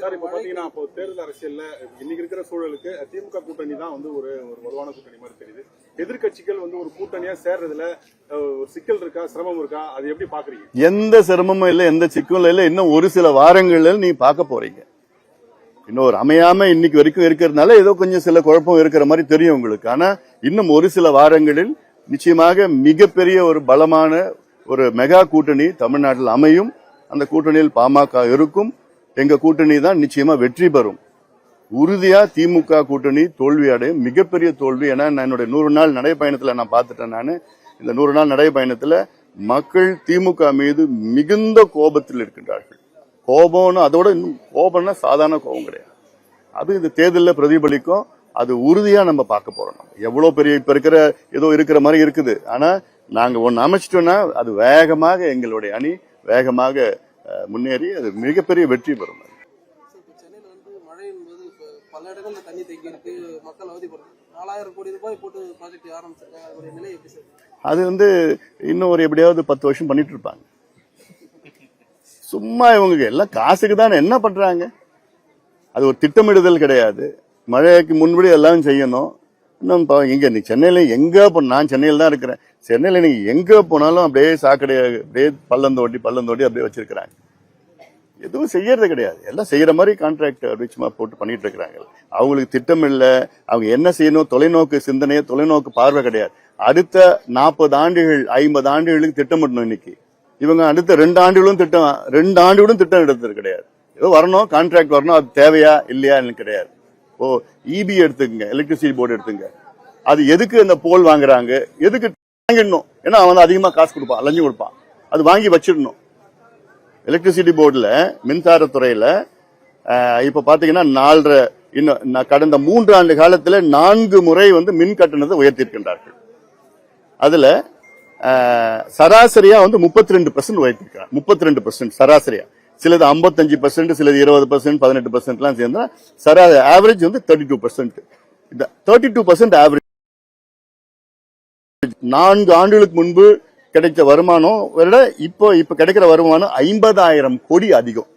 Sir இப்ப பாத்தீங்கன்னா இப்போ தேர்தல் அரசியல்ல இன்னைக்கு இருக்கிற சூழலுக்கு திமுக கூட்டணி தான் வந்து ஒரு ஒரு வலுவான கூட்டணி மாதிரி தெரியுது. எதிர்க்கட்சிகள் வந்து ஒரு கூட்டணியா சேர்றதுல ஒரு சிக்கல் இருக்கா சிரமம் இருக்கா? அது எப்படி பாக்குறீங்க? எந்த சிரமமும் இல்லை எந்த சிக்கலும் இல்லை. இன்னும் ஒரு சில வாரங்கள்ல நீ பார்க்க போறீங்க. இன்னும் ஒரு அமையாம இன்னைக்கு வரைக்கும் இருக்கிறதுனால ஏதோ கொஞ்சம் சில குழப்பம் இருக்கிற மாதிரி தெரியும் உங்களுக்கு. ஆனா இன்னும் ஒரு சில வாரங்களில் நிச்சயமாக மிகப்பெரிய ஒரு பலமான ஒரு மெகா கூட்டணி தமிழ்நாட்டில் அமையும். அந்த கூட்டணியில் பாமக இருக்கும். எங்க கூட்டணி தான் நிச்சயமா வெற்றி பெறும். உறுதியா திமுக கூட்டணி தோல்வி அடையும். மிகப்பெரிய தோல்வி. ஏன்னா நான் என்னுடைய நூறு நாள் நடைப்பயணத்துல நான் பார்த்துட்டேன் நான். இந்த நூறு நாள் நடைப்பயணத்துல மக்கள் திமுக மீது மிகுந்த கோபத்தில் இருக்கின்றார்கள். கோபம்னு அதோட இன்னும் கோபம்னா சாதாரண கோபம் கிடையாது. அது இந்த தேர்தலில் பிரதிபலிக்கும். அது உறுதியா நம்ம பார்க்க போறோம் நம்ம. எவ்வளவு பெரிய இப்ப இருக்கிற ஏதோ இருக்கிற மாதிரி இருக்குது. ஆனா நாங்க ஒன்னு அமைச்சிட்டோம்னா அது வேகமாக எங்களுடைய அணி வேகமாக முன்னேறி அது மிகப்பெரிய வெற்றி பெறும் சார், இப்ப சென்னையில வந்து மழையின் போது இப்ப பல இடங்கள்ல தண்ணி தேங்கி இருக்கு மக்கள் அவதிப்படுறாங்க நாலாயிரம் கோடி ரூபாய் போட்டு ப்ராஜெக்ட் ஆரம்பிச்சிருக்காங்க. அதோட நிலை எப்படி சார்? அது வந்து இன்னும் ஒரு எப்படியாவது பத்து வருஷம் பண்ணிட்டு இருப்பாங்க. சும்மா இவங்க எல்லாம் காசுக்கு தானே. என்ன பண்றாங்க? அது ஒரு திட்டமிடுதல் கிடையாது. மழைக்கு முன்படி எல்லாம் செய்யணும். இன்னும் இப்போ இங்கே நீ சென்னையில் எங்கே போ நான் சென்னையில் தான் இருக்கிறேன். சென்னையில் நீங்கள் எங்கே போனாலும் அப்படியே சாக்கடைய அப்படியே பள்ளந்தோண்டி பள்ளந்தோண்டி அப்படியே வச்சுருக்கிறாங்க. எதுவும் செய்யறது கிடையாது. எல்லாம் செய்கிற மாதிரி கான்ட்ராக்ட் சும்மா போட்டு பண்ணிட்டு இருக்கிறாங்க. அவங்களுக்கு திட்டம் இல்லை. அவங்க என்ன செய்யணும்? தொலைநோக்கு சிந்தனையோ தொலைநோக்கு பார்வை கிடையாது. அடுத்த நாற்பது ஆண்டுகள் ஐம்பது ஆண்டுகளுக்கு திட்டமிடணும் இன்னைக்கு. இவங்க அடுத்த ரெண்டு ஆண்டுகளும் திட்டம் ரெண்டு ஆண்டுகளும் திட்டம் எடுத்தது கிடையாது. ஏதோ வரணும் கான்ட்ராக்ட் வரணும் அது தேவையா இல்லையா எனக்கு கிடையாது. ஓ இபி எடுத்துக்கங்க எலக்ட்ரிசிட்டி போர்டு எடுத்துங்க அது எதுக்கு அந்த போல் வாங்குறாங்க? எதுக்கு வாங்கிடணும்? ஏன்னா அவன் அதிகமா காசு கொடுப்பான் லஞ்சம் கொடுப்பான். அது வாங்கி வச்சிடணும். எலக்ட்ரிசிட்டி போர்டில் மின்சாரத்துறையில் இப்போ பார்த்தீங்கன்னா நாலரை இன்னும் கடந்த மூன்று ஆண்டு காலத்துல நான்கு முறை வந்து மின் கட்டணத்தை உயர்த்தியிருக்கின்றார்கள். அதில் சராசரியாக சராசரியா வந்து முப்பத்தி ரெண்டு பர்சன்ட் உயர்த்திருக்காங்க முப்பத்தி ரெண்டு பர்சன்ட் சராசரியா. சிலது ஐம்பத்தஞ்சு பர்சன்ட் சிலது இருபது பர்சன்ட் பதினெட்டு பர்சன்ட்லாம் சேர்ந்தா சரா ஆவரேஜ் வந்து தேர்ட்டி டூ பர்சன்ட் இந்த தேர்ட்டி டூ பர்சன்ட் ஆவரேஜ் நான்கு ஆண்டுகளுக்கு முன்பு கிடைச்ச வருமானம் விட இப்போ இப்போ கிடைக்கிற வருமானம் ஐம்பதாயிரம் கோடி அதிகம்.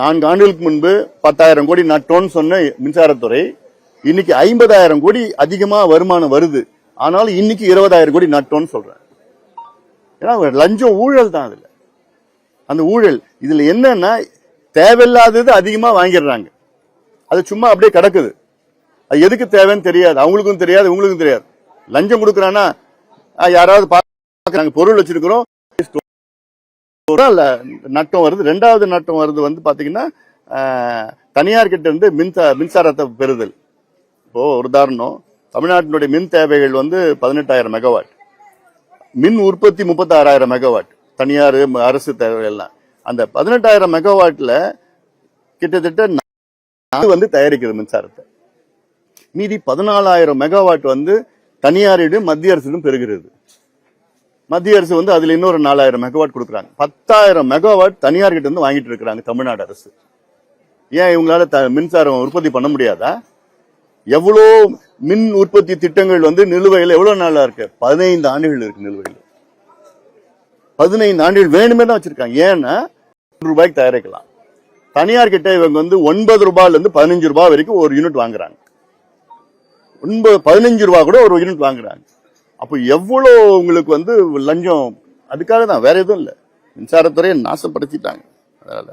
நான்கு ஆண்டுகளுக்கு முன்பு பத்தாயிரம் கோடி நட்டோன்னு சொன்ன மின்சாரத்துறை இன்னைக்கு ஐம்பதாயிரம் கோடி அதிகமா வருமானம் வருது. ஆனாலும் இன்னைக்கு இருபதாயிரம் கோடி நட்டோன்னு சொல்றேன். ஏன்னா லஞ்சம் ஊழல் தான் அதுல. அந்த ஊழல். இதுல என்னன்னா தேவையில்லாதது அதிகமா வாங்கிடுறாங்க. அது சும்மா அப்படியே கிடக்குது. அது எதுக்கு தேவைன்னு தெரியாது. அவங்களுக்கும் தெரியாது உங்களுக்கும் தெரியாது. லஞ்சம் கொடுக்கறானா யாராவது பார்க்குறாங்க பொருள் வச்சிருக்கிறோம். நட்டம் வருது. ரெண்டாவது நட்டம் வருது வந்து பாத்தீங்கன்னா தனியார் கிட்ட இருந்து மின்சா மின்சாரத்தை பெறுதல். இப்போ ஒரு உதாரணம். தமிழ்நாட்டினுடைய மின் தேவைகள் வந்து பதினெட்டாயிரம் மெகாவாட். மின் உற்பத்தி முப்பத்தாறாயிரம் மெகாவாட். தனியார் ம- அரசு தேவை எல்லாம் அந்த பதினெட்டாயிரம் மெகாவாட்டில் கிட்டத்தட்ட வந்து தயாரிக்கிறது மின்சாரத்தை. மீதி பதினாலாயிரம் மெகாவாட் வந்து தனியாரிடம் மத்திய அரசிடம் பெறுகிறது. மத்திய அரசு வந்து அதில் இன்னொரு நாலாயிரம் மெகாவாட் கொடுக்குறாங்க. பத்தாயிரம் மெகாவாட் தனியார் கிட்ட இருந்து வாங்கிட்டு இருக்கிறாங்க தமிழ்நாடு அரசு. ஏன் இவங்களால த- மின்சாரம் உற்பத்தி பண்ண முடியாதா? எவ்வளோ மின் உற்பத்தி திட்டங்கள் வந்து நிலுவையில் எவ்வளோ நாளாக இருக்கு? பதினைந்து ஆண்டுகள் இருக்கு நிலுவையில். பதினைந்து ஆண்டுகள் வேணுமே தான் வச்சிருக்காங்க. ஏன்னா நூறு ரூபாய்க்கு தயாரிக்கலாம். தனியார் கிட்ட இவங்க வந்து ஒன்பது ரூபாயில இருந்து பதினஞ்சு ரூபாய் வரைக்கும் ஒரு யூனிட் வாங்குறாங்க. ஒன்பது பதினஞ்சு ரூபாய் கூட ஒரு யூனிட் வாங்குறாங்க. அப்போ எவ்வளோ உங்களுக்கு வந்து லஞ்சம்? அதுக்காக தான் வேற எதுவும் இல்லை. மின்சாரத்துறையை நாசப்படுத்திட்டாங்க. அதனால